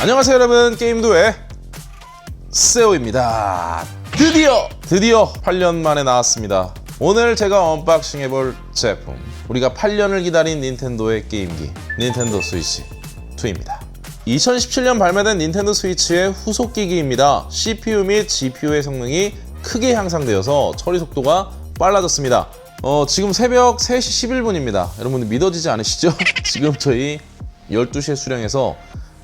안녕하세요 여러분. 게임도의 세오입니다. 드디어 드디어 8년 만에 나왔습니다. 오늘 제가 언박싱 해볼 제품. 우리가 8년을 기다린 닌텐도의 게임기 닌텐도 스위치 2입니다. 2017년 발매된 닌텐도 스위치의 후속 기기입니다. CPU 및 GPU의 성능이 크게 향상되어서 처리 속도가 빨라졌습니다. 어, 지금 새벽 3시 11분입니다. 여러분들 믿어지지 않으시죠? 지금 저희 12시에 수령해서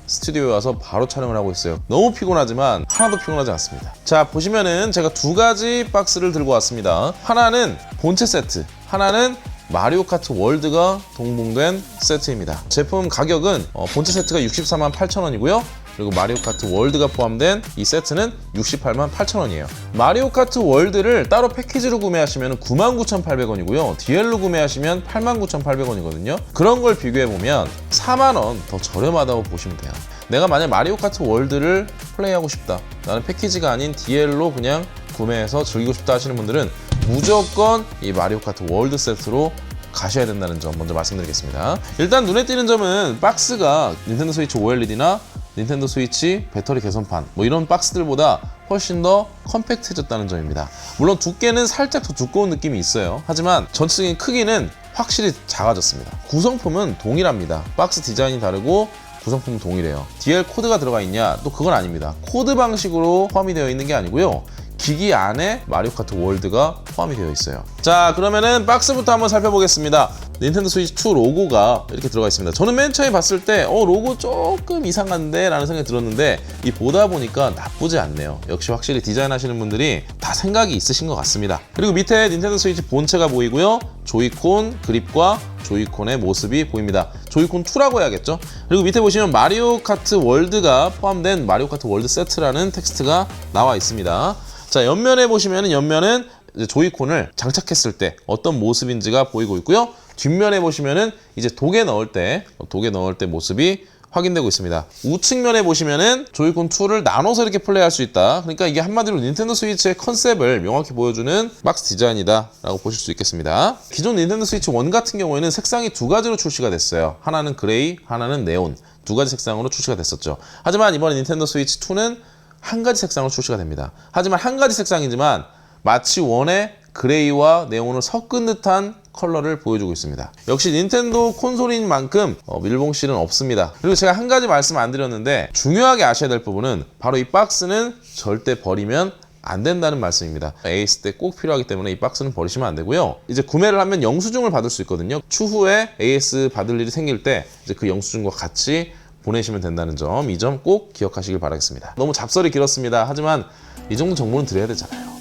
스튜디오에 와서 바로 촬영을 하고 있어요. 너무 피곤하지만 하나도 피곤하지 않습니다. 자, 보시면은 제가 두 가지 박스를 들고 왔습니다. 하나는 본체 세트, 하나는 마리오 카트 월드가 동봉된 세트입니다. 제품 가격은 어, 본체 세트가 64만 8천 원이고요. 그리고 마리오 카트 월드가 포함된 이 세트는 68만 8천 원이에요. 마리오 카트 월드를 따로 패키지로 구매하시면 99,800원이고요. DL로 구매하시면 89,800원이거든요. 그런 걸 비교해 보면 4만 원 더 저렴하다고 보시면 돼요. 내가 만약 마리오 카트 월드를 플레이하고 싶다. 나는 패키지가 아닌 DL로 그냥 구매해서 즐기고 싶다 하시는 분들은 무조건 이 마리오 카트 월드 세트로 가셔야 된다는 점 먼저 말씀드리겠습니다. 일단 눈에 띄는 점은 박스가 닌텐도 스위치 OLED나 닌텐도 스위치 배터리 개선판 뭐 이런 박스들보다 훨씬 더 컴팩트해졌다는 점입니다. 물론 두께는 살짝 더 두꺼운 느낌이 있어요. 하지만 전체적인 크기는 확실히 작아졌습니다. 구성품은 동일합니다. 박스 디자인이 다르고 구성품은 동일해요. DL 코드가 들어가 있냐? 또 그건 아닙니다. 코드 방식으로 포함이 되어 있는 게 아니고요. 기기 안에 마리오 카트 월드가 포함이 되어 있어요. 자, 그러면은 박스부터 한번 살펴보겠습니다. 닌텐도 스위치 2 로고가 이렇게 들어가 있습니다. 저는 맨 처음에 봤을 때, 어, 로고 조금 이상한데? 라는 생각이 들었는데, 이 보다 보니까 나쁘지 않네요. 역시 확실히 디자인 하시는 분들이 다 생각이 있으신 것 같습니다. 그리고 밑에 닌텐도 스위치 본체가 보이고요. 조이콘, 그립과 조이콘의 모습이 보입니다. 조이콘 2라고 해야겠죠? 그리고 밑에 보시면 마리오 카트 월드가 포함된 마리오 카트 월드 세트라는 텍스트가 나와 있습니다. 자, 옆면에 보시면 옆면은 조이콘을 장착했을 때 어떤 모습인지가 보이고 있고요. 뒷면에 보시면은 이제 독에 넣을 때 독에 넣을 때 모습이 확인되고 있습니다. 우측면에 보시면은 조이콘 2를 나눠서 이렇게 플레이할 수 있다. 그러니까 이게 한마디로 닌텐도 스위치의 컨셉을 명확히 보여주는 박스 디자인이다 라고 보실 수 있겠습니다. 기존 닌텐도 스위치 1 같은 경우에는 색상이 두 가지로 출시가 됐어요. 하나는 그레이, 하나는 네온. 두 가지 색상으로 출시가 됐었죠. 하지만 이번에 닌텐도 스위치 2는 한 가지 색상으로 출시가 됩니다. 하지만 한 가지 색상이지만 마치 원의 그레이와 네온을 섞은 듯한 컬러를 보여주고 있습니다. 역시 닌텐도 콘솔인 만큼 어, 밀봉실은 없습니다. 그리고 제가 한 가지 말씀 안 드렸는데 중요하게 아셔야 될 부분은 바로 이 박스는 절대 버리면 안 된다는 말씀입니다. AS 때꼭 필요하기 때문에 이 박스는 버리시면 안 되고요. 이제 구매를 하면 영수증을 받을 수 있거든요. 추후에 AS 받을 일이 생길 때 이제 그 영수증과 같이 보내시면 된다는 점, 이 점 꼭 기억하시길 바라겠습니다. 너무 잡설이 길었습니다. 하지만 이 정도 정보는 드려야 되잖아요.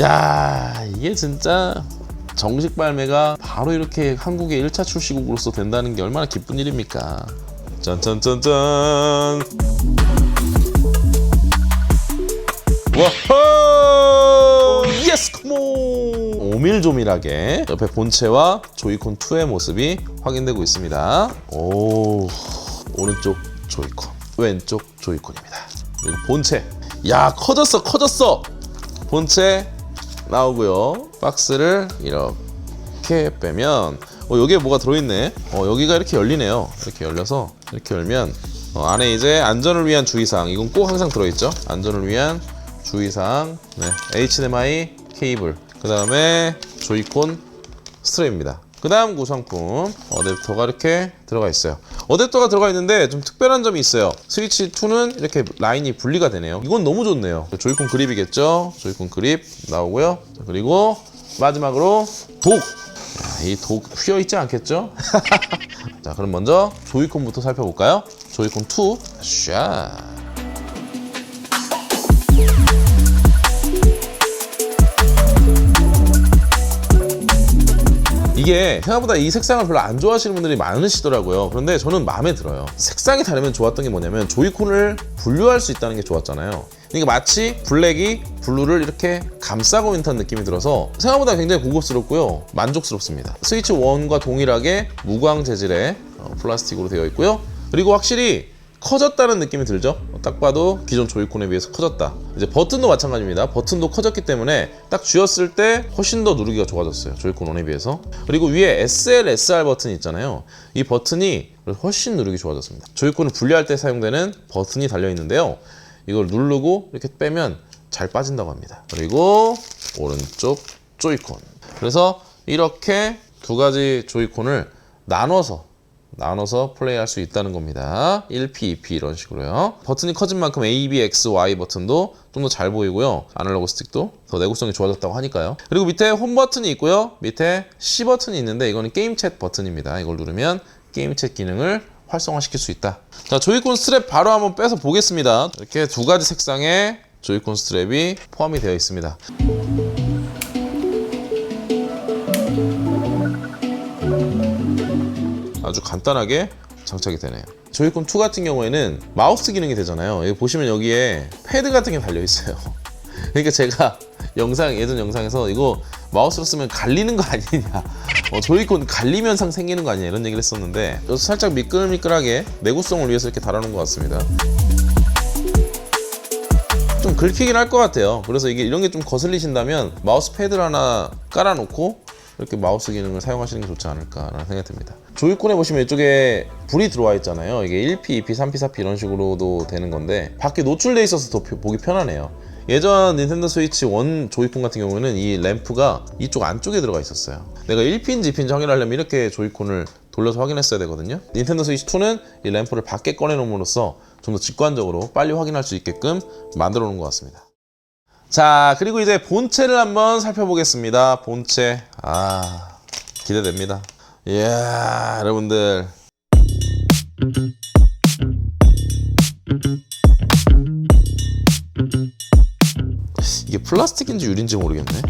야 이게 진짜 정식 발매가 바로 이렇게 한국의 1차 출시국으로서 된다는 게 얼마나 기쁜 일입니까? 짠짠짠짠. 와호! 예스 컴온 오밀조밀하게 옆에 본체와 조이콘 2의 모습이 확인되고 있습니다. 오 오른쪽 조이콘 왼쪽 조이콘입니다. 그리고 본체. 야 커졌어 커졌어! 본체 나오고요. 박스를 이렇게 빼면 어, 여기에 뭐가 들어있네. 어, 여기가 이렇게 열리네요. 이렇게 열려서 이렇게 열면 어, 안에 이제 안전을 위한 주의사항. 이건 꼭 항상 들어있죠? 안전을 위한 주의사항. 네, HDMI 케이블. 그 다음에 조이콘 스트랩입니다 그 다음 구성품. 어댑터가 이렇게 들어가 있어요. 어댑터가 들어가 있는데 좀 특별한 점이 있어요. 스위치 2는 이렇게 라인이 분리가 되네요. 이건 너무 좋네요. 조이콘 그립이겠죠? 조이콘 그립 나오고요. 자, 그리고 마지막으로 독. 이 독 휘어 있지 않겠죠? 자 그럼 먼저 조이콘부터 살펴볼까요? 조이콘 2 샤 이게 생각보다 이 색상을 별로 안 좋아하시는 분들이 많으시더라고요. 그런데 저는 마음에 들어요. 색상이 다르면 좋았던 게 뭐냐면 조이콘을 분류할 수 있다는 게 좋았잖아요. 그러니까 마치 블랙이 블루를 이렇게 감싸고 있는 듯한 느낌이 들어서 생각보다 굉장히 고급스럽고요. 만족스럽습니다. 스위치 1과 동일하게 무광 재질의 어, 플라스틱으로 되어 있고요. 그리고 확실히 커졌다는 느낌이 들죠? 딱 봐도 기존 조이콘에 비해서 커졌다. 이제 버튼도 마찬가지입니다. 버튼도 커졌기 때문에 딱 쥐었을 때 훨씬 더 누르기가 좋아졌어요. 조이콘 1에 비해서. 그리고 위에 SL, SR 버튼이 있잖아요. 이 버튼이 훨씬 누르기 좋아졌습니다. 조이콘을 분리할 때 사용되는 버튼이 달려 있는데요. 이걸 누르고 이렇게 빼면 잘 빠진다고 합니다. 그리고 오른쪽 조이콘. 그래서 이렇게 두 가지 조이콘을 나눠서 나눠서 플레이할 수 있다는 겁니다. 1P, 2P 이런 식으로요. 버튼이 커진 만큼 A, B, X, Y 버튼도 좀 더 잘 보이고요. 아날로그 스틱도 더 내구성이 좋아졌다고 하니까요. 그리고 밑에 홈 버튼이 있고요. 밑에 C 버튼이 있는데 이거는 게임 챗 버튼입니다. 이걸 누르면 게임 챗 기능을 활성화시킬 수 있다. 자, 조이콘 스트랩 바로 한번 빼서 보겠습니다. 이렇게 두 가지 색상의 조이콘 스트랩이 포함이 되어 있습니다. 아주 간단하게 장착이 되네요. 조이콘 2 같은 경우에는 마우스 기능이 되잖아요. 여기 보시면 여기에 패드 같은 게 달려 있어요. 그러니까 제가 영상 예전 영상에서 이거 마우스로 쓰면 갈리는 거 아니냐, 어, 조이콘 갈리면 상 생기는 거 아니냐 이런 얘기를 했었는데 살짝 미끌미끌하게 내구성을 위해서 이렇게 달아놓은 것 같습니다. 좀 긁히긴 할 것 같아요. 그래서 이게 이런 게 좀 거슬리신다면 마우스 패드를 하나 깔아놓고 이렇게 마우스 기능을 사용하시는 게 좋지 않을까라는 생각이 듭니다. 조이콘에 보시면 이쪽에 불이 들어와 있잖아요. 이게 1P, 2P, 3P, 4P 이런 식으로도 되는 건데 밖에 노출돼 있어서 더 표- 보기 편하네요. 예전 닌텐도 스위치 원 조이콘 같은 경우에는 이 램프가 이쪽 안쪽에 들어가 있었어요. 내가 1피인지 2피인지 확인하려면 이렇게 조이콘을 돌려서 확인했어야 되거든요. 닌텐도 스위치 2는 이 램프를 밖에 꺼내놓음으로써 좀 더 직관적으로 빨리 확인할 수 있게끔 만들어 놓은 것 같습니다. 자, 그리고 이제 본체를 한번 살펴보겠습니다. 본체. 아, 기대됩니다. 이야, 여러분들. 이게 플라스틱인지 유리인지 모르겠네.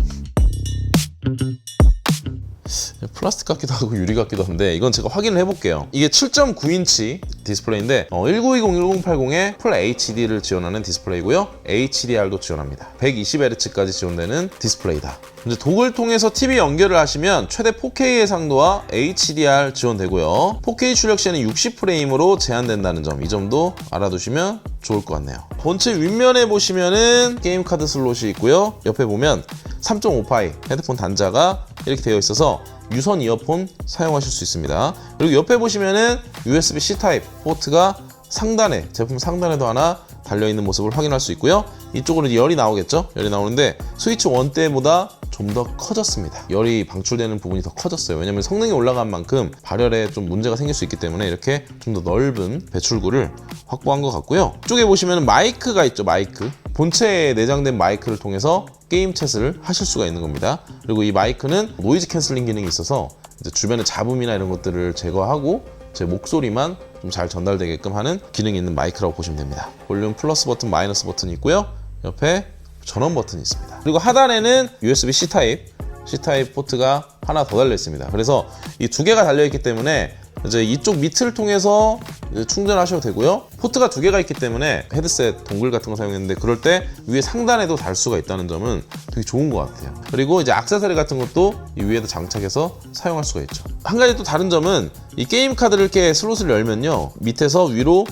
플라스틱 같기도 하고 유리 같기도 한데 이건 제가 확인을 해볼게요. 이게 7.9인치 디스플레이인데 어, 1920, 1080에 풀 HD를 지원하는 디스플레이고요. HDR도 지원합니다. 120Hz까지 지원되는 디스플레이다. 이제 독을 통해서 TV 연결을 하시면 최대 4K 해상도와 HDR 지원되고요. 4K 출력 시에는 60프레임으로 제한된다는 점, 이 점도 알아두시면 좋을 것 같네요. 본체 윗면에 보시면은 게임 카드 슬롯이 있고요. 옆에 보면 3.5파이 헤드폰 단자가 이렇게 되어 있어서 유선 이어폰 사용하실 수 있습니다. 그리고 옆에 보시면은 USB-C 타입 포트가 상단에 제품 상단에도 하나 달려 있는 모습을 확인할 수 있고요. 이쪽으로 열이 나오겠죠? 열이 나오는데 스위치 1 때보다 좀 더 커졌습니다. 열이 방출되는 부분이 더 커졌어요. 왜냐면 성능이 올라간 만큼 발열에 좀 문제가 생길 수 있기 때문에 이렇게 좀 더 넓은 배출구를 확보한 것 같고요. 이쪽에 보시면 마이크가 있죠, 마이크. 본체에 내장된 마이크를 통해서 게임 챗을 하실 수가 있는 겁니다. 그리고 이 마이크는 노이즈 캔슬링 기능이 있어서 주변의 잡음이나 이런 것들을 제거하고 제 목소리만 좀 잘 전달되게끔 하는 기능이 있는 마이크라고 보시면 됩니다. 볼륨 플러스 버튼, 마이너스 버튼이 있고요. 옆에 전원 버튼이 있습니다. 그리고 하단에는 USB-C 타입, C 타입 포트가 하나 더 달려 있습니다. 그래서 이 두 개가 달려 있기 때문에 이제 이쪽 밑을 통해서 충전하셔도 되고요. 포트가 두 개가 있기 때문에 헤드셋 동글 같은 거 사용했는데 그럴 때 위에 상단에도 달 수가 있다는 점은 되게 좋은 것 같아요. 그리고 이제 악세사리 같은 것도 이 위에다 장착해서 사용할 수가 있죠. 한 가지 또 다른 점은 이 게임 카드를 이렇게 슬롯을 열면요 밑에서 위로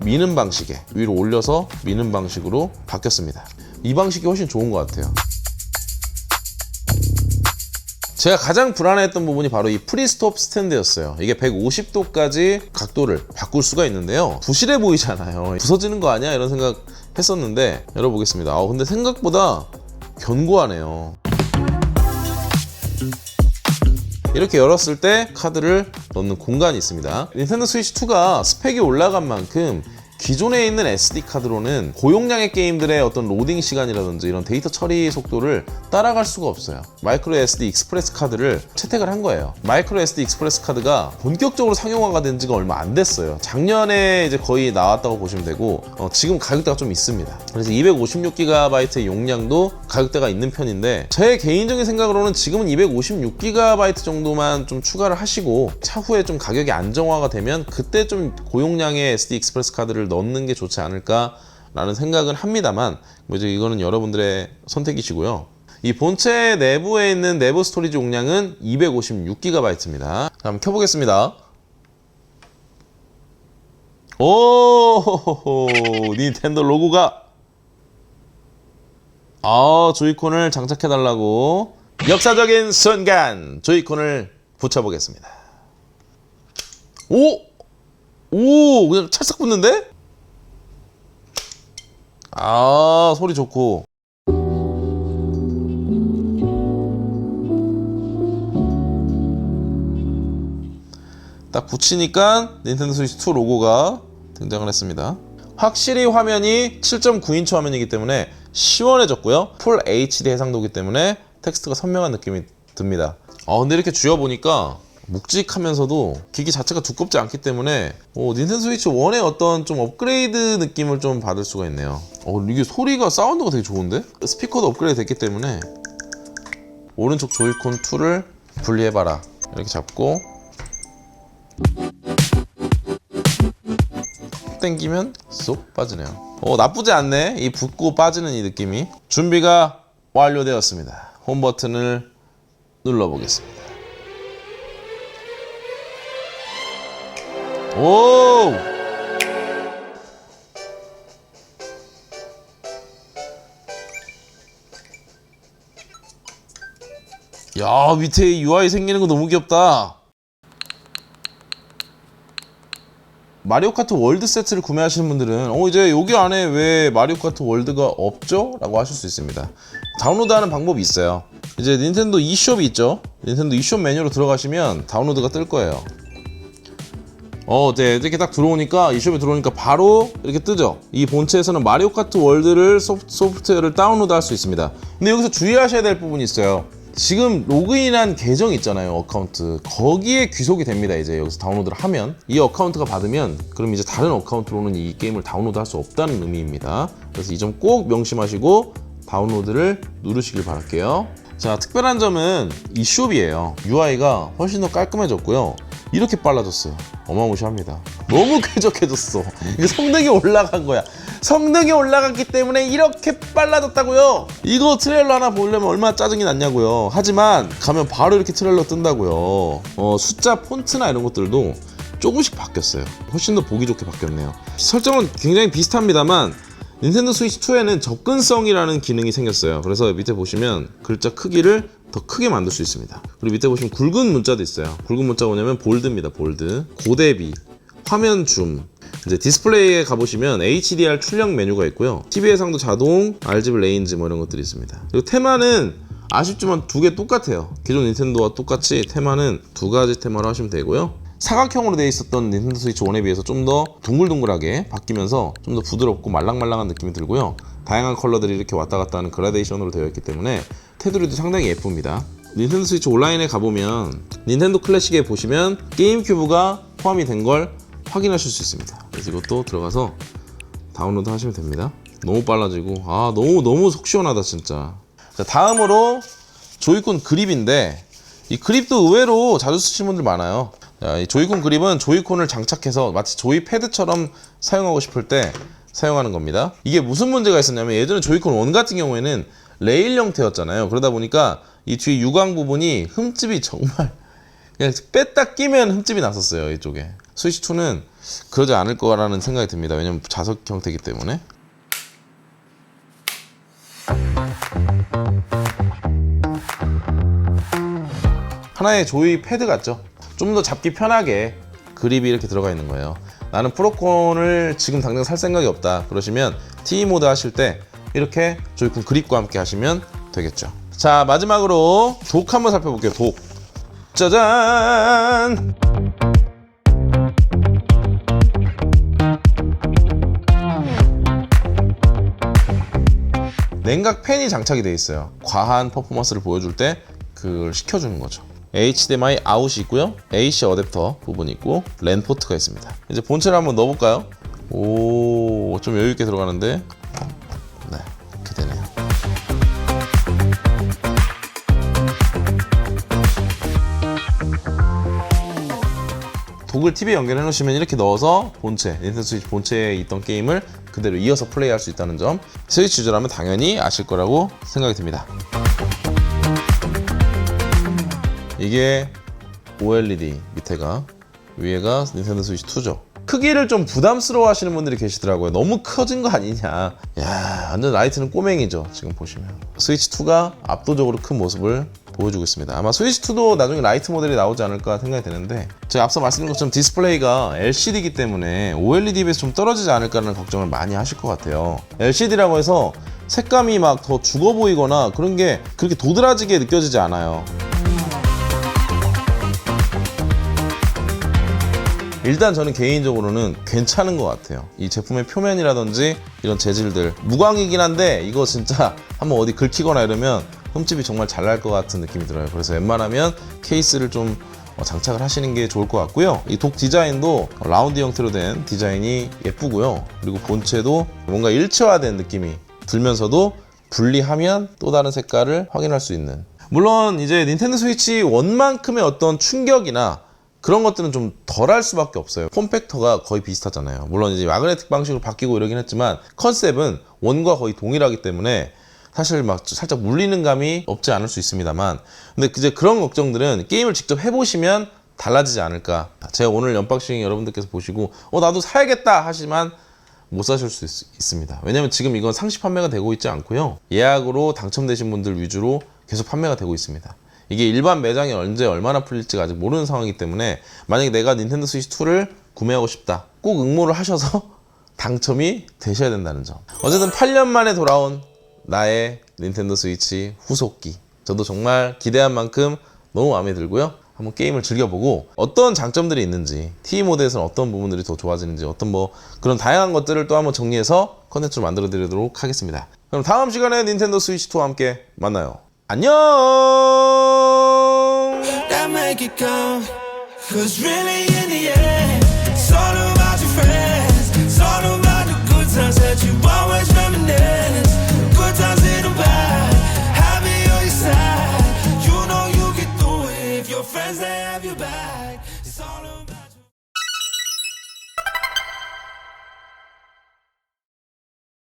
미는 방식에 위로 올려서 미는 방식으로 바뀌었습니다. 이 방식이 훨씬 좋은 것 같아요. 제가 가장 불안했던 부분이 바로 이 프리스톱 스탠드였어요. 이게 150도까지 각도를 바꿀 수가 있는데요. 부실해 보이잖아요. 부서지는 거 아니야? 이런 생각 했었는데 열어보겠습니다. 아, 근데 생각보다 견고하네요. 이렇게 열었을 때 카드를 넣는 공간이 있습니다. 닌텐도 스위치 2가 스펙이 올라간 만큼 기존에 있는 SD 카드로는 고용량의 게임들의 어떤 로딩 시간이라든지 이런 데이터 처리 속도를 따라갈 수가 없어요. 마이크로 SD 익스프레스 카드를 채택을 한 거예요. 마이크로 SD 익스프레스 카드가 본격적으로 상용화가 된 지가 얼마 안 됐어요. 작년에 이제 거의 나왔다고 보시면 되고 어, 지금 가격대가 좀 있습니다. 그래서 256GB의 용량도 가격대가 있는 편인데 제 개인적인 생각으로는 지금은 256GB 정도만 좀 추가를 하시고 차후에 좀 가격이 안정화가 되면 그때 좀 고용량의 SD 익스프레스 카드를 넣는 게 좋지 않을까라는 생각은 합니다만 뭐 이제 이거는 여러분들의 선택이시고요. 이 본체 내부에 있는 내부 스토리지 용량은 256GB입니다. 한번 켜보겠습니다. 오, 닌텐도 로고가 아, 조이콘을 장착해 달라고 역사적인 순간 조이콘을 붙여 보겠습니다. 오, 오 그냥 찰싹 붙는데? 아 소리 좋고 딱 붙이니까 닌텐도 스위치 2 로고가 등장을 했습니다. 확실히 화면이 7.9인치 화면이기 때문에 시원해졌고요. 풀 HD 해상도기 때문에 텍스트가 선명한 느낌이 듭니다. 아 근데 이렇게 쥐어보니까 묵직하면서도 기기 자체가 두껍지 않기 때문에 어, 닌텐도 스위치 1의 어떤 좀 업그레이드 느낌을 좀 받을 수가 있네요. 어, 이게 소리가 사운드가 되게 좋은데? 스피커도 업그레이드 됐기 때문에 오른쪽 조이콘 2를 분리해봐라 이렇게 잡고 땡기면 쏙 빠지네요. 어, 나쁘지 않네. 이 붓고 빠지는 이 느낌이. 준비가 완료되었습니다. 홈 버튼을 눌러보겠습니다. 오! 야, 밑에 UI 생기는 거 너무 귀엽다. 마리오 카트 월드 세트를 구매하시는 분들은 어 이제 여기 안에 왜 마리오 카트 월드가 없죠? 라고 하실 수 있습니다 다운로드하는 방법이 있어요 이제 닌텐도 e숍이 있죠 닌텐도 e숍 메뉴로 들어가시면 다운로드가 뜰 거예요 어, 네, 이렇게 딱 들어오니까 e숍에 들어오니까 바로 이렇게 뜨죠. 이 본체에서는 마리오 카트 월드를 소프, 소프트 웨어를 다운로드할 수 있습니다. 근데 여기서 주의하셔야 될 부분이 있어요. 지금 로그인한 계정 있잖아요, 어카운트. 거기에 귀속이 됩니다. 이제 여기서 다운로드를 하면 이 어카운트가 받으면 그럼 이제 다른 어카운트로는 이 게임을 다운로드 할 수 없다는 의미입니다. 그래서 이 점 꼭 명심하시고 다운로드를 누르시길 바랄게요. 자, 특별한 점은 이 숍이에요. UI가 훨씬 더 깔끔해졌고요. 이렇게 빨라졌어요. 어마무시합니다. 너무 쾌적해졌어. 이게 성능이 올라간 거야. 성능이 올라갔기 때문에 이렇게 빨라졌다고요. 이거 트레일러 하나 보려면 얼마나 짜증이 났냐고요. 하지만 가면 바로 이렇게 트레일러 뜬다고요. 어, 숫자 폰트나 이런 것들도 조금씩 바뀌었어요. 훨씬 더 보기 좋게 바뀌었네요. 설정은 굉장히 비슷합니다만 닌텐도 스위치 2에는 접근성이라는 기능이 생겼어요. 그래서 밑에 보시면 글자 크기를 더 크게 만들 수 있습니다. 그리고 밑에 보시면 굵은 문자도 있어요. 굵은 문자가 뭐냐면 볼드입니다. 볼드. 고대비, 화면 줌. 이제 디스플레이에 가보시면 HDR 출력 메뉴가 있고요. TV 해상도 자동, RGB 레인지 뭐 이런 것들이 있습니다. 그리고 테마는 아쉽지만 두 개 똑같아요. 기존 닌텐도와 똑같이 테마는 두 가지 테마로 하시면 되고요. 사각형으로 되어 있었던 닌텐도 스위치 1에 비해서 좀 더 둥글둥글하게 바뀌면서 좀 더 부드럽고 말랑말랑한 느낌이 들고요. 다양한 컬러들이 이렇게 왔다 갔다 하는 그라데이션으로 되어 있기 때문에 테두리도 상당히 예쁩니다. 닌텐도 스위치 온라인에 가보면 닌텐도 클래식에 보시면 게임 큐브가 포함이 된 걸 확인하실 수 있습니다. 그래서 이것도 들어가서 다운로드 하시면 됩니다. 너무 빨라지고 아 너무 너무 속 시원하다 진짜. 자 다음으로 조이콘 그립인데 이 그립도 의외로 자주 쓰시는 분들 많아요. 자, 이 조이콘 그립은 조이콘을 장착해서 마치 조이 패드처럼 사용하고 싶을 때 사용하는 겁니다. 이게 무슨 문제가 있었냐면 예전에 조이콘 원 같은 경우에는 레일 형태였잖아요. 그러다 보니까 이 뒤 유광 부분이 흠집이 정말 그냥 뺐다 끼면 흠집이 났었어요. 이쪽에. 스위치 2는 그러지 않을 거라는 생각이 듭니다. 왜냐면 자석 형태이기 때문에. 하나의 조이 패드 같죠? 좀 더 잡기 편하게 그립이 이렇게 들어가 있는 거예요. 나는 프로콘을 지금 당장 살 생각이 없다. 그러시면 T 모드 하실 때 이렇게 조이콘 그립과 함께 하시면 되겠죠. 자, 마지막으로 독 한번 살펴볼게요. 독. 짜잔! 냉각 팬이 장착이 되어 있어요. 과한 퍼포먼스를 보여줄 때 그걸 시켜주는 거죠. HDMI 아웃이 있고요. AC 어댑터 부분이 있고 랜 포트가 있습니다. 이제 본체를 한번 넣어볼까요? 오, 좀 여유 있게 들어가는데. 네, 이렇게 되네요. 독을 TV에 연결해 놓으시면 이렇게 넣어서 본체, 닌텐도 스위치 본체에 있던 게임을 그대로 이어서 플레이할 수 있다는 점 스위치 유저라면 당연히 아실 거라고 생각이 듭니다. 이게 OLED 밑에가 위에가 닌텐도 스위치 2죠. 크기를 좀 부담스러워 하시는 분들이 계시더라고요. 너무 커진 거 아니냐. 야, 완전 라이트는 꼬맹이죠. 지금 보시면. 스위치 2가 압도적으로 큰 모습을 보여주고 있습니다. 아마 스위치2도 나중에 라이트 모델이 나오지 않을까 생각이 되는데 제가 앞서 말씀드린 것처럼 디스플레이가 LCD이기 때문에 OLED에 비해서 좀 떨어지지 않을까라는 걱정을 많이 하실 것 같아요. LCD라고 해서 색감이 막 더 죽어 보이거나 그런 게 그렇게 도드라지게 느껴지지 않아요. 일단 저는 개인적으로는 괜찮은 것 같아요. 이 제품의 표면이라든지 이런 재질들 무광이긴 한데 이거 진짜 한번 어디 긁히거나 이러면 흠집이 정말 잘 날 것 같은 느낌이 들어요. 그래서 웬만하면 케이스를 좀 어, 장착을 하시는 게 좋을 것 같고요. 이 독 디자인도 라운드 형태로 된 디자인이 예쁘고요. 그리고 본체도 뭔가 일체화된 느낌이 들면서도 분리하면 또 다른 색깔을 확인할 수 있는. 물론 이제 닌텐도 스위치 원만큼의 어떤 충격이나 그런 것들은 좀 덜 할 수밖에 없어요. 폼팩터가 거의 비슷하잖아요. 물론 이제 마그네틱 방식으로 바뀌고 이러긴 했지만 컨셉은 원과 거의 동일하기 때문에 사실 막 살짝 물리는 감이 없지 않을 수 있습니다만 근데 이제 그런 걱정들은 게임을 직접 해보시면 달라지지 않을까. 제가 오늘 언박싱 여러분들께서 보시고 어 나도 사야겠다 하지만 못 사실 수 있, 습니다 왜냐면 지금 이건 상시 판매가 되고 있지 않고요. 예약으로 당첨되신 분들 위주로 계속 판매가 되고 있습니다. 이게 일반 매장에 언제 얼마나 풀릴지가 아직 모르는 상황이기 때문에 만약에 내가 닌텐도 스위치 2를 구매하고 싶다. 꼭 응모를 하셔서 당첨이 되셔야 된다는 점. 어쨌든 8년 만에 돌아온 나의 닌텐도 스위치 후속기. 저도 정말 기대한 만큼 너무 마음에 들고요. 한번 게임을 즐겨보고 어떤 장점들이 있는지 T 모드에서는 어떤 부분들이 더 좋아지는지 어떤 뭐 그런 다양한 것들을 또 한번 정리해서 컨텐츠를 만들어 드리도록 하겠습니다. 그럼 다음 시간에 닌텐도 스위치 2와 함께 만나요. 안녕! Make it come. Cause really,